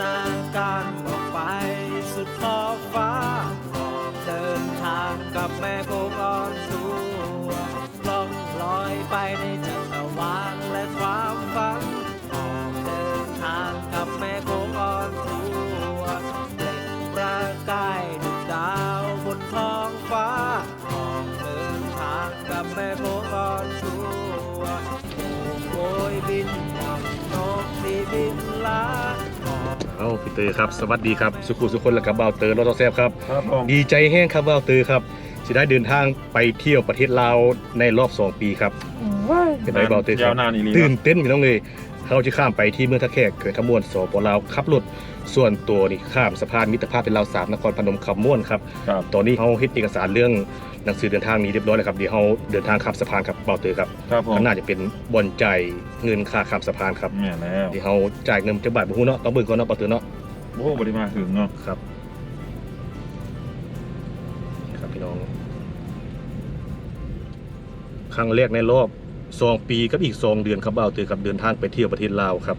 นาการออกไปสุดขอบฟ้า เอ้าพี่เตอครับสวัสดีครับสุขุสุคนและกับบ่าวเตอรถแซบครับ ครับผมดีใจแห้งครับบ่าวเตอครับสิได้เดินทางไปเที่ยวประเทศลาวในรอบ 2 ปีครับเป็นไรบ่าวเตอคยารัวบนานอีหลีตื่นเต้นพี่น้องเลยเขาจะข้ามไปที่เมืองท่าแขกเกิดขมวนสปลาวขับรถส่วนตัวนี่ข้ามสะพานมิตรภาพเป็นลาวสามนครพนมขมวนครับ ครับ ตอนนี้เขาเฮ็ดเอกสารเรื่อง หนังสือเดินทางนี้เรียบร้อยแล้วครับเดี๋ยวเขาเดินทางข้ามสะพานครับบ่าวเตอครับครับผมข้างหน้าจะเป็นบอนจ่ายเงินค่าข้ามสะพานครับแม่แล้วเดี๋ยวเขาจ่ายเงินจักบาทบ่ฮู้เนาะต้องเบิ่งก่อนเนาะบ่าวเตอเนาะโอ้บริมาถึงเนาะครับครับพี่น้อง ครั้งแรกในรอบสองปีกับอีกสองเดือนครับบ่าวเตอกับเดินทางไปเที่ยวประเทศลาวครับ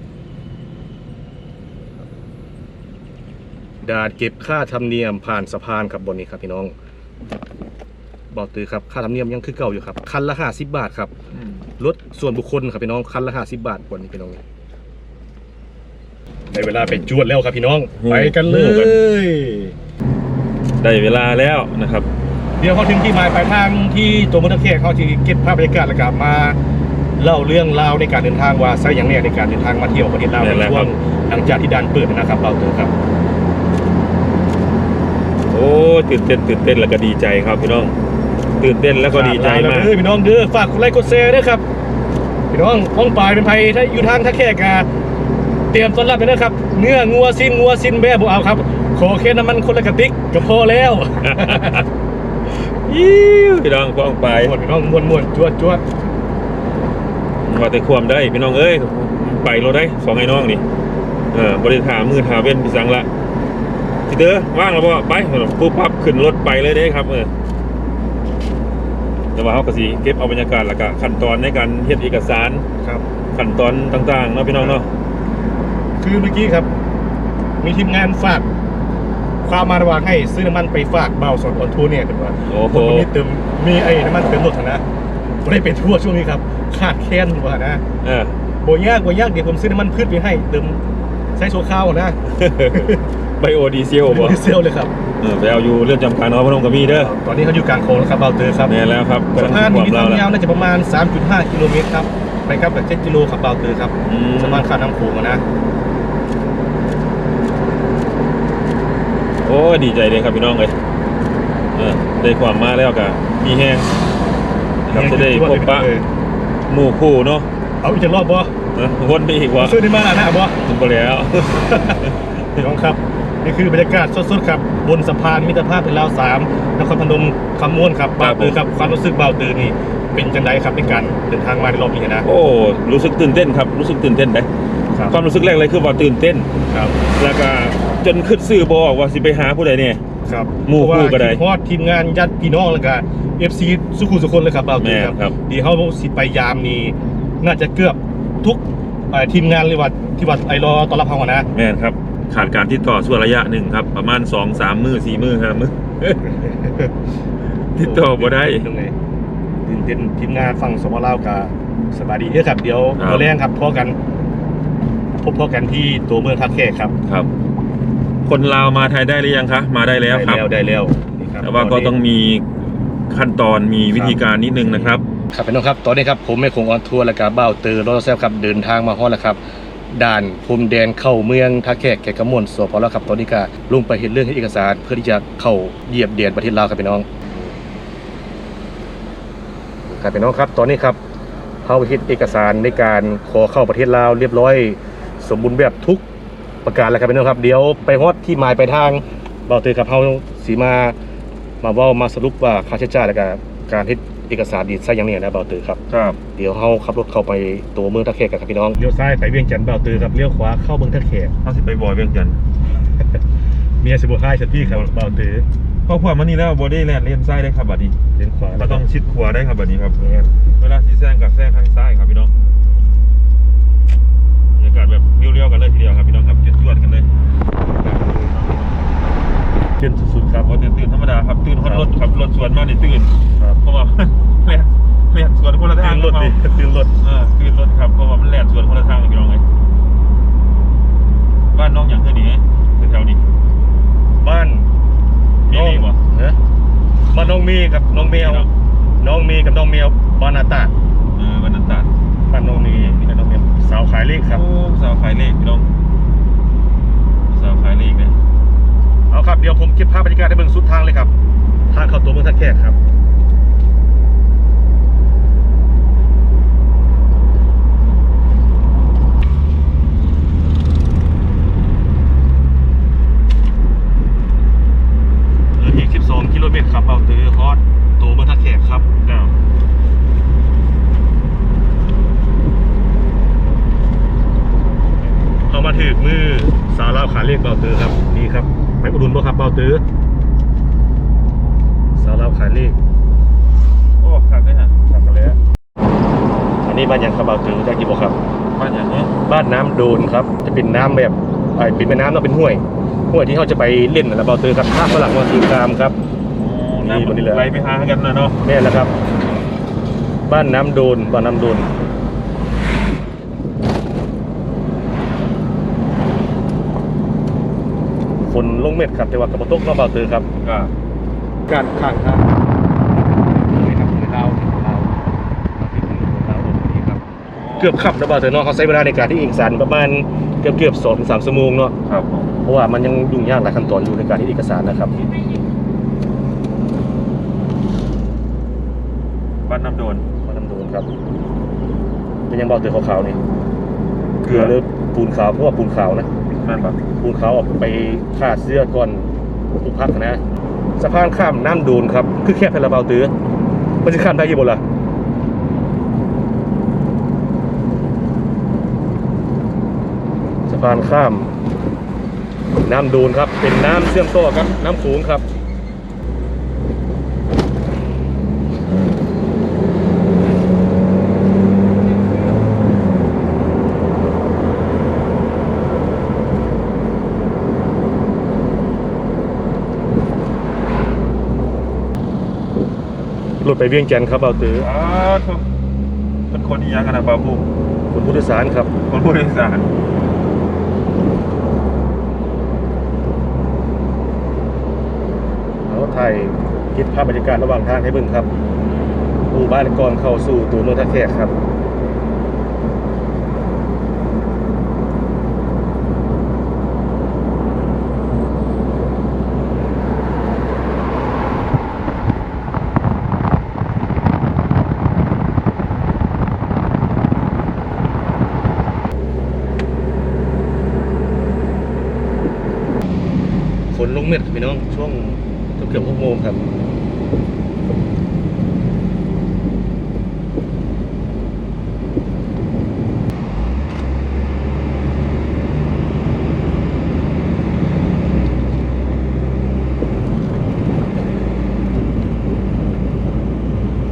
ด่านเก็บค่าธรรมเนียมผ่านสะพานครับบนนี้ครับพี่น้อง บ่าวเตอครับค่าธรรมเนียมยังคือเก่าอยู่ครับคันละ50บาทครับอืมรถส่วนบุคคลครับพี่น้องคันละ50บาทบนนี้พี่น้องในเวลาไปจวดแล้วครับพี่น้องไปกันเลย ได้เวลาแล้วนะครับ เดี๋ยวเขาถึงที่หมายปลายทางที่ตัวมอเตอร์แคร์เขาจะเก็บภาพบรรยากาศแล้วก็มาเล่าเรื่องราวในการเดินทางว่าใช่อย่างแรกในการเดินทางมาเที่ยวประเทศลาวนั่ในนแหละช่วครังบหลังจากที่ด่านเปิดนะครับเราเจอครับ โอ้ตื่นเต้นตื่นเต้นแล้วก็ดีใจครับพี่น้อง ตื่นเต้นแล้วก็ดีใจมากเด้อพี่น้องเด้อฝากกดไลค์กดแชร์ด้วยครับพี่น้องห้องปลายเป็นไผถ้าอยู่ทางท่าแขกอะเตรียมต้อนรับเลยนะครับ เนื้องัวซินงัวซินแบ่บ่เอาครับ ขอแค่น้ำมันคนละกระติกก็พอแล้วยิ้วพี่น้องฟ้องไปม่วนพี่น้องม่วนม่วนจวดจวดว่าแต่ความได้พี่น้องเอ้ยไปเราได้สองไอ้น้องนี่เออบริถามมือถาเว้นพี่สังละพี่เด้อว่างแล้วบ่ไปปุ๊บปั๊บขึ้นรถไปเลยเด้ครับเออ แต่ว่าเขาก็สิเก็บเอาบรรยากาศแล้วก็ขั้นตอนในการเฮ็ดเอกสารครับ ขั้นตอนต่างๆเนาะพี่น้องเนาะคือเมื่อกี้ครับ มีทีมงานฝากความมาระหว่างให้ซื้อน้ำมันไปฝากเบาสดออนทัวร์เนี่ยกันว่าโอ้โหคนมีเติมมีไอ้น้ำมันเติมรถนะไม่ได้ไปทั่วช่วงนี้ครับขาดแคลนว่านะเออโบยากโบยากเดี๋ยวผมซื้อน้ำมันพืชไปให้เติมใช้โซข้าวนะไบโอดีเซลบ่ดีเซลเลยครับ เออไปเอาอยู่เรื่องจำการเนาะพนมกับมีเด้อตอนนี้เขาอยู่กลางโค้งแล้วครับเบาเตอร์ครับแน่แล้วครับสะพานกำลังมีคความวามยาวแล้วน่าจะประมาณ 3.5 กิโลเมตรครับไปครับแบบ7กิโลครับเบาเตอร์ครับอืมสะพานข้ามน้ำโขงอะนะโอ้ยดีใจเลยครับพี่น้องเลยเออได้ความมาแล้วก็มีแห้งนะครับจะได้พบปะเออหมู่คู่เนาะเอาอีกจะรอบบ่นะวนไปอีกวะซื้อได้มาแล้วนะบ่ถึงไปแล้วพี่น้องครับ นี่คือบรรยากาศสดๆครับบนสะพานมิตรภาพเป็นลาวสามนครพนมคำม่วนครับบ่าวตือครับความรู้สึกบ่าวตือนี่เป็นจังไดครับในการเดินทางมาในรอบนี้นะโอ้รู้สึกตื่นเต้นครับรู้สึกตื่นเต้นได้ครับความรู้สึกแรกเลยคือว่าตื่นเต้นครับ แล้วก็จนขึ้นซื้อบอกว่าสิไปหาผู้ใดเนี่ยครับหมู่คู่ก็ได้เพราะว่าทีมงานญาติพี่น้องแล้วก็ FC สุขุมสุคนเลยครับบ่าวตือแม่ครับครับดีเขาสิไปยามนี่น่าจะเกือบทุกเอ่อทีมงานเลยว่าที่ว่าไอรอต้อนรับเฮาอะนะแม่นครับ ขาดการติดต่อช่วงระยะหนึ่งครับ ประมาณสองสามมือสี่มือครับมือติดต่อบ่ได้ตรงไหนตื่นเต้นทีมงานฝั่งสปลาวกับสบายดีเด้อครับ เดี๋ยวครับตัวแรงครับพอกัน พบพอกันที่ตัวเมืองท่าแขกครับครับ คนลาวมาไทยได้หรือยังคะมาได้แล้วครับได้แล้วได้แล้วนี่ครับแต่ว่าก็ต้องมีขั้นตอนมีวิธีการนิดนึงนะครับ ครับพี่น้องครับ ตอนนี้ครับผมไม่คงออนทัวร์และกับบ้าวเตอร์รถแซฟครับเดินทางมาฮอดแล้วครับ ด่านพรมแดนเข้าเมืองท่าแขกแขกกระมวลสพแล้วครับตอนนี้ก็ลงไปเห็นเรื่องเฮ็ดเอกสาร เพื่อที่จะเข้าเหยียบเดียนประเทศลาวครับพี่น้องครับพี่น้องครับ ตอนนี้ครับเข้าเฮ็ดเอกสารในการขอเข้าประเทศลาวเรียบร้อย สมบูรณ์แบบทุกประการแล้วครับพี่น้องครับเดี๋ยวไปฮอดที่หมายไปทางเบาเตอร์ครับเฮาสีมามาว่ามาสรุปว่าค่าใช้จ่ายและก็การเฮ็ด เอกสารดีใช่อย่างนี้นะเบาเตอร์ครับ ครับเดี๋ยวเขาขับรถเข้าไปตัวเมืองท่าแขกกันครับพี่น้องเลี้ยวซ้ายไปเวียงจันทน์เบาตือครับเลี้ยวขวาเข้าเมืองท่าแขกเขาสิไปบอยเวียงจันทน์เมียสิบห้าชัดพี่ครับเบาตือเพราะพวกมันนี่แล้วบอดี้แลนด์เลียนซ้ายได้ครับบัดนี้เลนขวาเราต้องชิดขวาได้ครับบัดนี้ครับเนี่ยเวลาสีแซงกับแซงทางซ้ายครับพี่น้องบรรยากาศแบบเรียวๆกันเลยทีเดียวครับพี่น้องครับจวดๆกันเลย วนมาในตื่นครับเพราะว่าแล่นแล่นสวนคนละทาตื่งนรถดิตื่นรถเออตื่นรถครับเพราะว่ามันแล่นสวนคนละทางพี่น้องเลยบ้านน้องอย่างเท่านี้แถวๆนี้บ้านมีน้องมีบ่เนอะบ้านน้องมีกับน้องเมียวน้องมีกับน้องเมียวบ้านนาตาดเออวันนั้นตัดบ้านน้องมีกับน้องเมียวสาวขายเลขครับโอ้สาวขายเลขพี่น้องสาวขายเลขเนี่ย เอาครับเดี๋ยวผมเก็บภาพบรรยากาศให้เบิ่งสุดทางเลยครับ ทางเข้าตัวเมืองท่าแขกครับเหลืออีก12กิโลเมตรครับเอาตือฮอดตัวเมืองท่าแขกครับเจ้าเอามาถึกมือสาวลาวขาเลขเบาตือครับ นี่ครับ ไปอุดหนุนบ่ครับเบาตือสาวลาวขาเลขโอ้ขับได้ฮะครับกันแล้วอันนี้บ้านหยังครับเบาตือจากกี่บ่ครับ บ้านอย่างนี้บ้านน้ำโดนครับ จะเป็นน้ำแบบไอ้เป็นแม่น้ำเนาะเป็นห้วย ห้วยที่เขาจะไปเล่นนะเบาตือครับท่าฝรั่งวังสีกามครับโอ้นี่น้ำวันนี้แหละไหลไปหากันนะเนาะแม่นแล้วครับ บ้านน้ำโดนบ้านน้ำโดน นลงเม็ดครับ แต่ว่ากระบตกเนาะเบาตือครับ ก็การข้างทางนี่ครับคือลาวลาวมาถึงลาวตรงนี้ครับเกือบขับนะเบาตือเนาะเขาใช้เวลาในการที่เอกสารประมาณเกือบเกือบสองถึงสามชั่วโมงเนาะครับผมเพราะว่ามันยังยุ่งยากหลายขั้นตอนอยู่ในการที่เอกสารนะครับบ้านน้ำโดนมาดำเนินครับ เป็นยังเบาตือขาวๆนี่เกลือหรือปูนขาวเพราะว่าปูนขาวนะแม่นปะปูนขาออกไปฆ่าเสื้อก่อนทุกพักนะสะพานข้ามน้ำดูนครับ คือแค่แค่ลาเบาตือมันจะข้ามได้ยี่บนล่ะสะพานข้าม น้ำดูนครับ เป็นน้ำเชื่อมต่อครับน้ำขูงครับ รถไปเวียงจันทน์ครับเบาตืออ้าวทุกเป็นคนอีหยังกันนะบาบูคุณผู้โดยสารครับ คนผู้โดยสารเอาไทยคิดภาพบรรยากาศระหว่างทางให้เบิ่งครับหมู่บ้านก่อนเข้าสู่ตัวเมืองท่าแขกครับ ฝนลงเม็ดครับพี่น้อง ช่วงเกือบหกโมง ครับ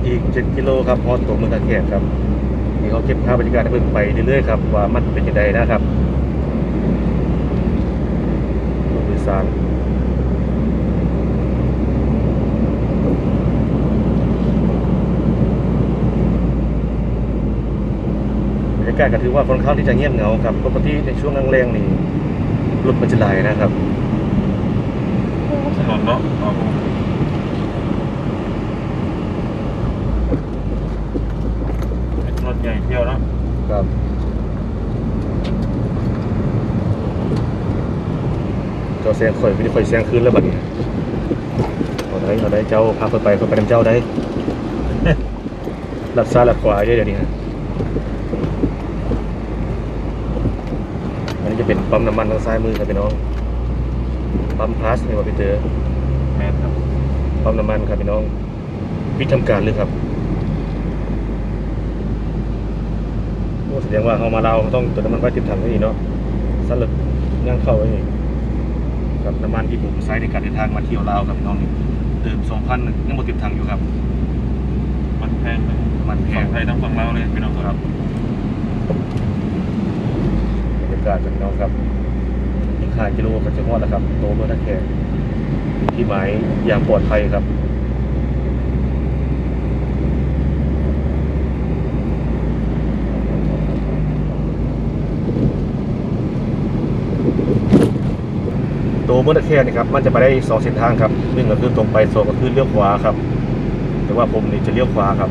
อีก 7 กิโลครับพอตัวเมืองตะแคกครับนี่เขาเก็บภาพบรรยากาศให้เพิ่งไปเรื่อยๆครับว่ามันเป็นยังไงนะครับรถโดยสารบรรยากาศก็ถือว่าค่อนข้างที่จะเงียบเหงาครับปกติในช่วงแรงๆนี่รถมันจะไหลนะครับถนนเนาะบาบูเป็นรถใหญ่เที่ยวเนาะครับเจ้าแซงข่อยไม่ได้ข่อยแซงคืนแล้วบัดนี้เอาได้เอาได้เจ้าพาเพิ่นไปเพิ่นไปนำเจ้าได้ลัดซ้ายลัดขวาเด้เดี๋ยวนี้ฮะอันนี้จะ เป็นปั๊มน้ำมันทางซ้ายมือครับพี่น้อง ปั๊มพลาสนี่ว่าไปเจอแม่นครับ ปั๊มน้ำมันครับพี่น้องปิดทำการเลยครับโอ้แสดงว่าเขามาเราวต้องเติมน้ำมันไว้ติดถังไว้นี่เนาะสลับย่างเข้าไว้นี่กับน้ำมันที่ผมใช้ในการเดินทางมาเที่ยวลาวครับพี่น้องนี่เติมสองพันยังหมดติดถังอยู่ครับ มันแพงเลยมันแพฝั่งงไทยทั้งฝั่งลาวเลยพี่น้องครับบรรยา กาศกับพี่น้องครับอีกห้ากิโลก็จะงอดนะครับโตเมื่อท่าแขกที่หมายอย่างปลอดภัยครับตัวเมื่อตะแคงนะครับมันจะไปได้สองเส้นทางครับหนึ่งก็คือตรงไปสองก็คือเลี้ยวขวาครับ แต่ว่าผมนี่จะเลี้ยวขวาครับ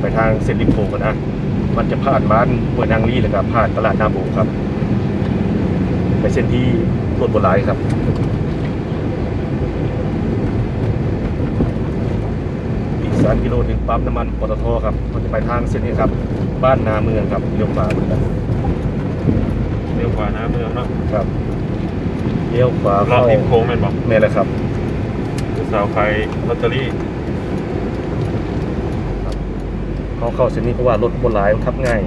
ไปทางเส้นลิมโพกันนะ มันจะผ่านบ้านเมืองนางรีเลยครับผ่านตลาดนาโบครับ ไปเส้นที่รถโบราณครับอีกสามกิโลถึงปั๊มน้ำมันปตทครับมันจะไปทางเส้นนี้ครับ บ้านนาเมืองครับเลี้ยวขวาเหมือนกันเรียกว่าน้ำเมืองเนาะครับเลี้ยวขวารอเข้าบริมโค้งแม่นบอกแม่เลยครับสาวขายลอตเตอรี่เขาเข้าเส้นนี้เพราะว่ารถโบราณมันขับง่าย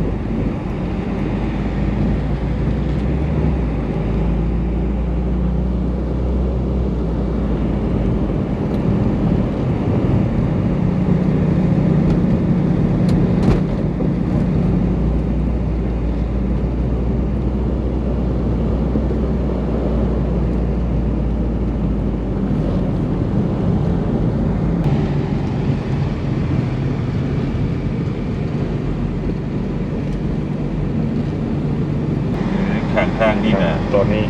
ข้างทางนี่นะ ตอนนี้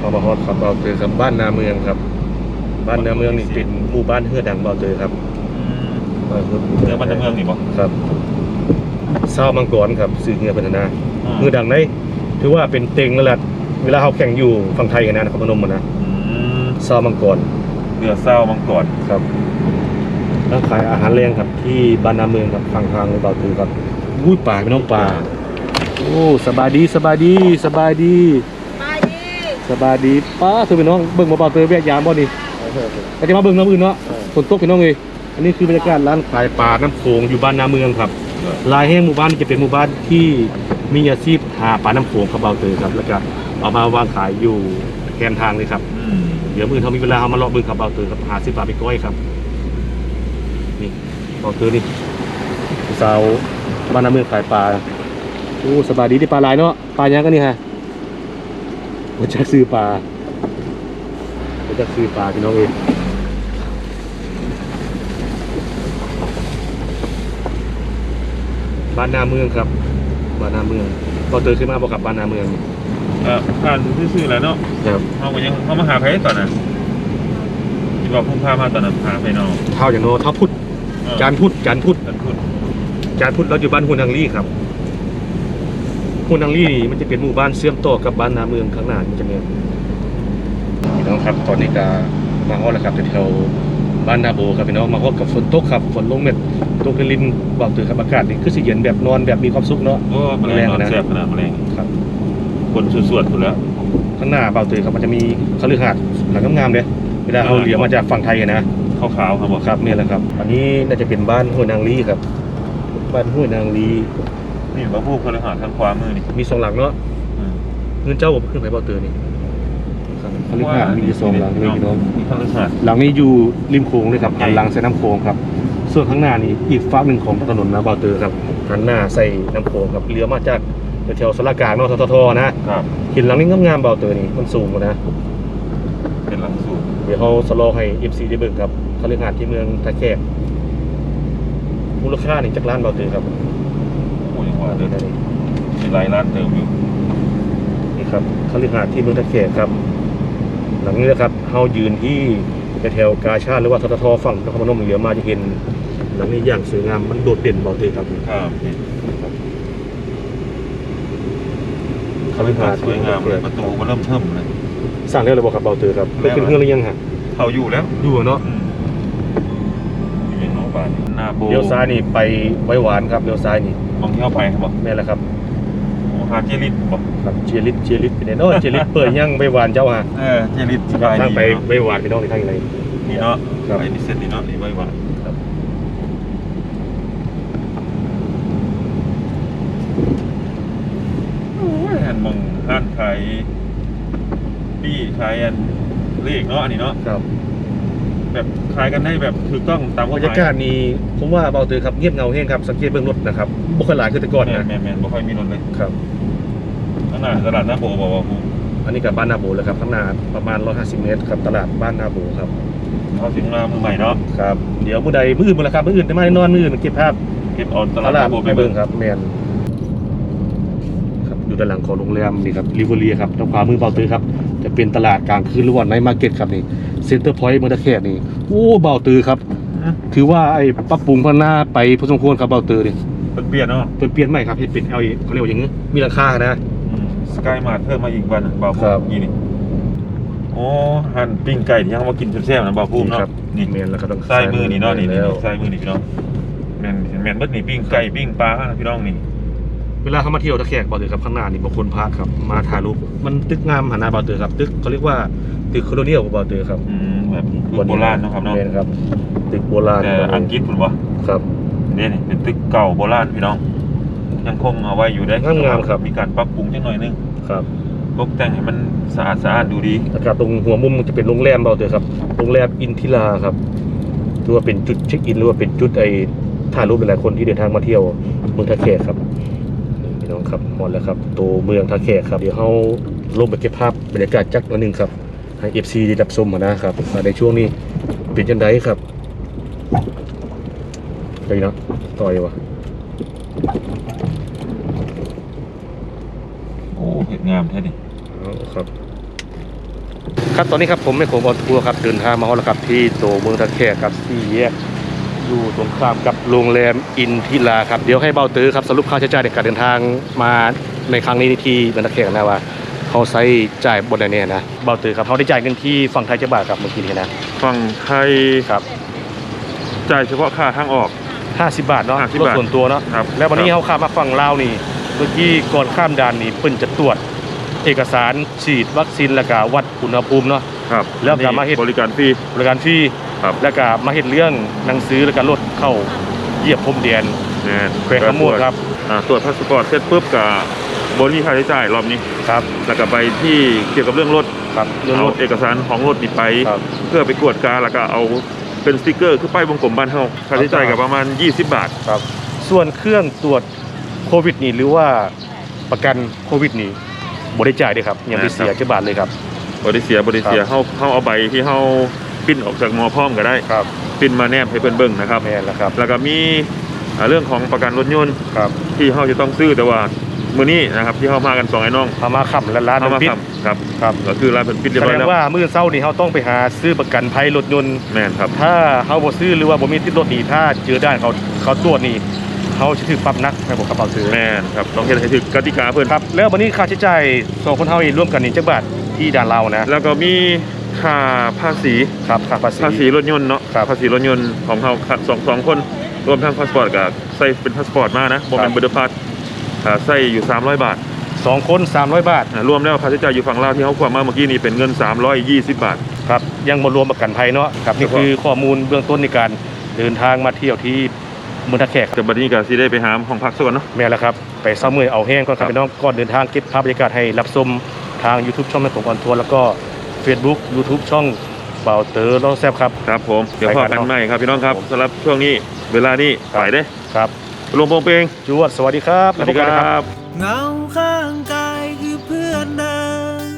พอมา ฮอดครับเบาเตอครับบ้านนาเมืองครับ บ้านนาเมืองนี่เป็นหมู่บ้านเฮือดังเบาเตอครับเนื้อมันจะเมืองนี่บอกครับเศร้ามังกรครับสื่อเงือพัฒนาเฮือดังได้ถือว่าเป็นเต็งนั่นแหละเวลาเขาแข่งอยู่ฝั่งไทยกันนะนครพนมอะนะเศร้ามังกรเรือเศร้ามังกรครับร้านขายอาหารแรงครับ ที่บ้านนาเมืองครับฝั่งทางเบาเตอครับอุ้ยป่าเป็นน้องป่าโอ้สบายดีสบายดีสบายดีมาดี สบายดีป้าเธอเป็นน้องเบิ่งมาเบาเตอแวะยามบ่นี่ก็จะมาเบิ่งน้ำอื่นเนาะฝนตกเป็นน้องเลยอันนี้คือบรรยากาศร้านขายปลาน้ำโขงอยู่บ้านนาเมืองครับลายแห้งหมู่บ้านนี้จะเป็นหมู่บ้านที่มีอาชีพหาปลาน้ำโขงครับเบาเตอครับแล้วก็เอามาวางขายอยู่แคมทางเลยครับเดี๋ยวมือเขามีเวลาเขามาเลาะเบิ่งครับเบาเตอครับหาซื้อปลาไปก้อยครับนี่เบาเตอนี่สาวบ้านนาเมืองขายปลาโอ้สบายดีที่ปลาหลายเนาะปลายังกันนี่ฮะ มาจากซื้อปลามาจากซื้อปลาพี่น้องเองบ้านนาเมืองครับบ้านนาเมืองเบาเตอขึ้นมาบอกกับบ้านนาเมืองเออผ่านซื่อๆแล้วเนาะครับเขาก็ยังเขามาหาใครตอนนั้นที่บอกพุ่งพามาตอนนั้นพาไปนอกเท่าอย่างโนเท่าพุทธจานพุทธจานพุทธกันพูดจานพุทธเราอยู่บ้านฮุนฮังลี่ครับ ฮุนฮังลี่นี่มันจะเป็นหมู่บ้านเชื่อมต่อกับบ้านนาเมืองข้างหน้านี่จะมีพี่น้องครับตอนนี้ก็มาฮอดแล้วครับแถวๆบ้านนาโบครับพี่น้องมาฮอดกับฝนตกครับฝนลงเม็ดตกในลินบอกตือครับอากาศนี่คือสิเย็นแบบนอนแบบมีความสุขเนาะโอ้แมลงนอนแซ่บขนาดแมลงครับคนสวดๆอยู่แล้วข้างหน้าเบาตือครับมันจะมีคฤหาสน์หลังงามๆเลยเวลาเราเหลียวมาจากฝั่งไทยอะนะขาวๆครับบอกครับนี่แหละครับ อันนี้น่าจะเป็นบ้านห้วยนางลีครับ บ้านห้วยนางลี นี่ว่าผู้คนหาทางขวามือนี่มีสองหลังเนาะอืมเงินเจ้าผมขึ้นไปเบาเตอร์นี่ครับคฤหาสน์มีอยู่สองหลังนี่พี่น้องมีคฤหาสน์หลังนี้อยู่ริมโขงเลยครับใหญ่หันหลังใส่น้ำโขงครับ ส่วนข้างหน้านี่อีกฝั่งหนึ่งของถนนนะเบาเตอร์ครับหันหน้าใส่น้ำโขงครับเลี้ยวมาจากแถวสลากลางเนาะทททนะครับเห็นหลังนี้งามๆเบาเตอร์นี่มันสูงกว่านะ เป็นหลังสูตรเดี๋ยวเขาสโลว์ให้ FC ได้เบิ่งครับคฤหาสน์ที่เมืองตะแคกมูลค่านี่จักล้านเบาเตอร์ครับโอ้ย ว่าอันเดี๋นี้ยวอันนี้มีหลายร้านเติมอยู่นี่ครับคฤหาสน์ที่เมืองตะแคกครับ หลังนี้นะครับเฮายืนที่แถวๆกาชาดหรือว่าทททฝั่งนครพนมเหลือมาจะเห็น หลังนี้อย่างสวยงามมันโดดเด่นเบาเตอร์ครับครับคฤหาสน์สวยงามเลยประตูก็เริ่มเทิมเลยสร้างแล้วเลยบอกครับเบาเตอร์ครับเคยขึ้นเครื่องหรือยังฮะเขาอยู่แล้วอยู่เนาะอืมอยู่อย่างน้องบ้านหน้าโบเลี้ยวซ้ายนี่ไปไว้หวานครับเลี้ยวซ้ายนี่ม องที่เข้าไปครับบอกแม่นแหละครับโอ้หาเจลิตบอกครับเจลิตเจลิตเป็นไงเนาะเจลิตเปิดยังไว้หวานเจ้าฮะเออเจลิตสบายทางดีไปเนาะไว้หวานพี่น้องในทางไหน นี่เนาะครับ ไปดิเซนนี่เนาะนี่ไว้ว่าครับโอ้ยหันมองห้านขายปี้ขายอันเลขเนาะอันนี้เนาะ ครับ แบบขายกันได้แบบถูกต้องตามบรรยากาศนี่ผมว่าเบาเตอร์ครับเงียบเงาแห้งครับสังเกตเบื้องรถนะครับบ่ค่อยหลายคือแต่ก่อนแมนนะแมนแมนบ่ค่อยมีรถเลยครับขางหนาดตลาดหน้าโบบอกว่าผมอันนี้กับบ้านนาโบเลยครับข้างหน้าประมาณ 150 เมตรครับตลาดบ้านนาโบครับเขาถึงมามือใหม่เนาะครับเดี๋ยวมื้อใดมื้ออื่นมื้อละครับมื้ออื่นได้มาแน่นอนมื้ออื่นเก็บภาพเก็บเอาตตลาดหลาดน้าโบไปไปเบิ่เบิ่งงครับแมนครับอยู่ด้านหลังของโรงแรมนี่ครับริเวอรีครับทางขวามือเบาตื้อครับจะเป็นตลาดกลางคืนหรือว่าไนท์มาร์เก็ตครับนี่ เซ็นเตอร์พอยต์เมืองตะแคกนี่โอ้เบาตือครับอืมถือว่าไอ้ปรับปรุงพัฒนาไปพอสมควรครับเบาตือนี่เปลี่ยนเนาะเปลี่ยนเปลี่ยนใหม่ครับเฮ็ดเป็น L เขาเรียกว่าอย่างงี้มีราคานะสกายมาเพิ่มมาอีกวันบ่าวครัพุ่บมนี่นี่โอ้หั่นปิ้งไก่ที่ยังมากินแซ่บๆนะบ่าวพุ่มเนาะครับนี่แม่นแล้วก็ต้องใส่มือนี่เนาะนี่นี่แล้วใส่มือนี่พี่น้องแม่นแม่นเบิดนี่ปิ้งไก่ปิ้งปลานะพี่น้องนี่เวลาเขามาเที่ยวตะแคกเบาตือครับข้างหน้านี่บางคนพาครับมาถ่ายรูปมันตึกงามหันหน้าเบาตือครับ ตึกเขาเรียกว่า ตึกโคโลเนียลเบาตือครับอืมแบบโบราณเนาะครับเนาะแม่ครับตึกโบราณแต่อังกฤษพุ่นบ่ครับนี่นี่เป็นตึกเก่าโบราณพี่น้องยังคงเอาไว้อยู่ได้งามๆครับมีการปรับปรุงจังหน่อยนึงครับตกแต่งให้มันสะอาดสะอาดดูดีแล้วก็ตรงหัวมุมมันจะเป็นโรงแรมเบาตือครับโรงแรมอินทิราครับหรือว่าเป็นจุดเช็คอินหรือว่าเป็นจุดไอ้ถ่ายรูปหลายๆคนที่เดินทางมาเที่ยวเมืองท่าแขกครับนี่พี่น้องครับหมดแล้วครับตัวเมืองท่าแขกครับเดี๋ยวเราลงไปเก็บภาพบรรยากาศจักหน่อยหนึงครับ ให้ FC ได้รับชมหั้นนะครับว่าในช่วงนี้เป็นจังไดครับไปเนาะต่อยวะโอ้เห็ดงามแท้ดิอ๋อครับ ครับตอนนี้ครับผมแม่โขงออนทัวร์ครับเดินทางมาฮอดแล้วครับที่ตัวเมืองตะแคกครับสี่แยกอยู่ตรงข้ามกับโรงแรมอินทิราครับเดี๋ยวให้เบาตือครับสรุปค่าใช้จ่ายในการเดินทางมาในครั้งนี้ที่เมืองตะแคกนะว่า เขาใช้จ่ายบนไหนเนี่ยนะเบาตือครับเขาได้จ่ายเงินที่ฝั่งไทยจะบาทครับเมื่อกี้นี้นะฝั่งไทยครับจ่ายเฉพาะค่าทางออก 50 บาทเนาะ50รถบาทส่วนตัวเนาะครับแล้ววันนี้เขาข้ามมาฝั่งลาวนี่ เมื่อกี้ก่อนข้ามด่านนี่เพิ่นจะตรวจเอกสารฉีดวัคซีนแล้วก็วัดอุณหภูมิเนาะ ครับแล้วก็มาเฮ็ด บริการฟรี บริการฟรีครับ แล้วก็มาเห็นเรื่องหนังสือแล้วก็รถเข้าเหยียบพรมแดน แน่นแขวงขมวดครับ อ่าตรวจพาสปอร์ตเสร็จปุ๊บกั บบริค่าใช้จ่ายรอบนี้ครับ แล้วก็ไปที่เกี่ยวกับเรื่องรถครับเรื่องเอารถ เอกสารของรถนี่ไป ครับ เพื่อไปกวดการแล้วก็เอาเป็นสติกเกอร์คือป้ายวงกลมบ้านเฮาค่าใช้จ่ายกับประมาณ 20 บาท ครับ ส่วนเครื่องตรวจโควิดนี่หรือว่าประกันโควิดนี่บริจ่ายด้วยครับยังไม่เสียครับเจ้าบาทเลยครับ บริเสียบริเสียครับ เฮาเฮาเอาใบที่เฮาปิ้นออกจากหมอพร้อมก็ได้ครับปิ้นมาแนบให้เพิ่นเบิ่งนะครับ แม่นแล้วครับ แล้วก็มี อ่าเรื่องของประกันรถยนต์ครับที่เฮาจะต้องซื้อแต่ว่ามื้อนี้นะครับที่เฮามากันสองไอ้น้องพามาขับและร้านเฮามาปิดครับครับครับก็คือร้านเพิ่นปิดเรียบแสร้ดอยงแล้วว่ามื้อเช้านี่เขาต้องไปหาซื้อประกันภัยรถยนต์แม่นครับ ถ้าเขาบ่ซื้อหรือว่าบ่มีติดรถนี่ถ้าเจอด้านเขาเขาตรวจนี่เขาจะถูกปรับหนักแม่ผมกระเป๋าซื้อแม่นครับต้องเฮ็ดให้ถึกกติกาเพิ่นครับแล้ววันนี้ค่าใช้จ่ายสองคนเฮานี่ร่วมกันนี่จักบาทที่ด่านเรานะ แล้วก็มีค่าภาษีครับค่าภาษีภาษีรถยนต์เนาะครับภาษีรถยนต์ของเฮาครับสองสองคน รวมทั้งพาสปอร์ตกับใส่เป็นพาสปอร์ตมานะบ่ครัแม่บนเบอร์พาสอ่าใส่อยู่ 300 บาทสองคน 300 บาทอ่ารวมแล้วค่าใช้จ่ายอยู่ฝั่งลาวที่เฮาความมาเมื่อกี้นี่เป็นเงิน 320 บาท ครับ ยังบ่รวมประกันภัยเนาะครับนี่ครับคือข้อมูลเบื้องต้นในการเดินทางมาเที่ยวที่เมืองท่าแขกแต่บัดนี้ก็สิได้ไปหาห้องพักซะก่อนเนาะแม่นแล้วครับ ไปเซ้ามือเอาแห้งก่อนครับครับพี่น้องก่อนเดินทางเก็บภาพบรรยากาศให้รับชมทาง YouTube ช่องแม่ของออนทัวร์แล้วก็ Facebook YouTube ช่อง เบาเตอร์ล้อแซบครับ ครับผม เดี๋ยวไปพกันอกันเนาะใหม่ครับพี่น้องครับผมสำหรับช่วงนี้เวลานี้ครับไปเด้ครับลงโปงเพลงจวดสวัสดีครับสวัสดีคแล้วพกันนะรับเงาข้างกายคือเพื่อนเดิน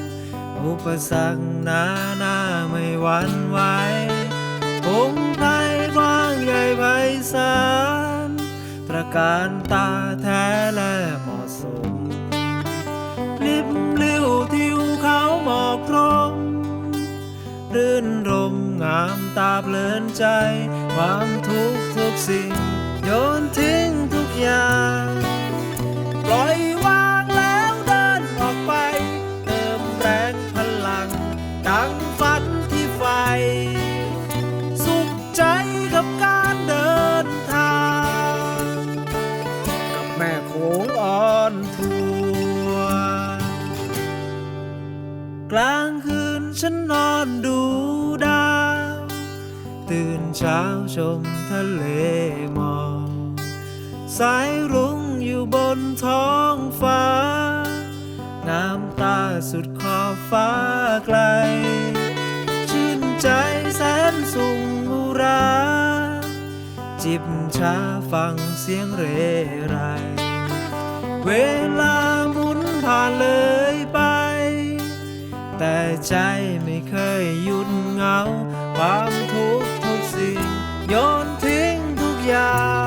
อุปสรรคหนาหน้าไม่หวั่นไหวพงไพรกว้างใหญ่ไพศาลตระการตาแท้ ตาเพลินใจ ความทุกข์ทุกสิ่ง โยนทิ้งทุกอย่าง ปล่อยวางแล้วเดินออกไป เติมแรงพลัง ดังฝันที่ใฝ่สุขใจกับการเดินทาง กับแม่โขงอ่อนทัวกลางคืนฉันนอนดูดาว ตื่นเช้าชมทะเลหมอกสายรุ้งอยู่บนท้องฟ้า น้ำตาสุดขอบฟ้าไกล ชื่นใจแสนสุงอุรา จิบชาฟังเสียงเรไร เวลาหมุนผ่านเลยไป แต่ใจไม่เคยหยุดเหงาความทุกข์ ทุกสิ่งโ